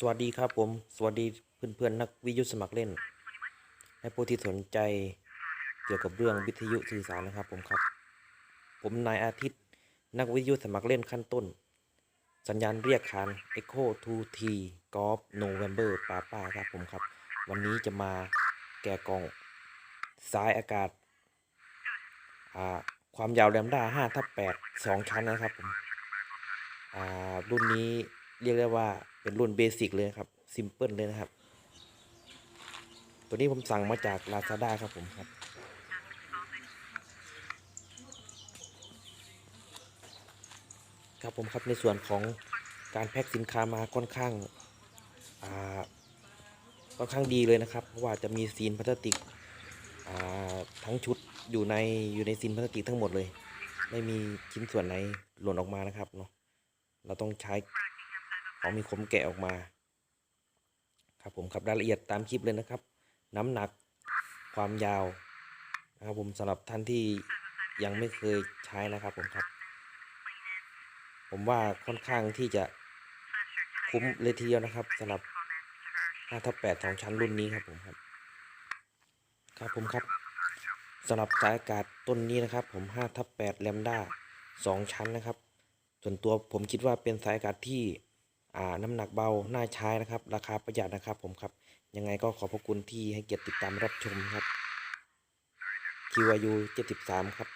สวัสดีครับผม สวัสดีเพื่อนๆนักวิทยุสมัครเล่นและผู้ที่สนใจเกี่ยวกับเรื่องวิทยุสื่อสารนะครับผมครับ ผมนายอาทิตย์นักวิทยุสมัครเล่นขั้นต้น สัญญาณเรียกขาน Echo 2T Golf November Papa ครับผมครับ วันนี้จะมาแกะกล่องสายอากาศอ่าความยาวแรมด้า5ทับ8 2 ชั้นนะครับผมอ่ารุ่นนี้ เรียกได้ว่าเป็นรุ่นเบสิกเลยครับซิมเพิลเลยนะครับ ตัวนี้ผมสั่งมาจาก Lazada ครับผมครับครับผมครับในส่วนของการแพ็คสินค้ามาค่อนข้างอ่าค่อนข้างดีเลยนะครับ เพราะว่าจะมีซีนพลาสติกอ่าทั้งชุดอยู่ในอยู่ในซีนพลาสติกทั้งหมดเลย ไม่มีชิ้นส่วนไหนหล่นออกมานะครับเนาะเราต้องใช้ ของมีคมแกะออกมา ครับผมครับรายละเอียดตามคลิปเลยนะครับ น้ำหนักความยาวนะครับผมสำหรับท่านที่ยังไม่เคยใช้นะครับผมครับ ผมว่าค่อนข้างที่จะคุ้มเลยทีเดียวนะครับสำหรับ5ทับ8สองชั้นรุ่นนี้ครับผมครับ ครับผมครับสำหรับสายอากาศต้นนี้นะครับ ผม5ทับ8แลมด้า2ชั้นนะครับ ส่วนตัวผมคิดว่าเป็นสายอากาศที่ น้ำหนักเบาน่าใช้นะครับ ราคาประหยัดนะครับผมครับ ยังไงก็ขอบพระคุณที่ให้เกียรติติดตามรับชมครับ QYU 73 ครับ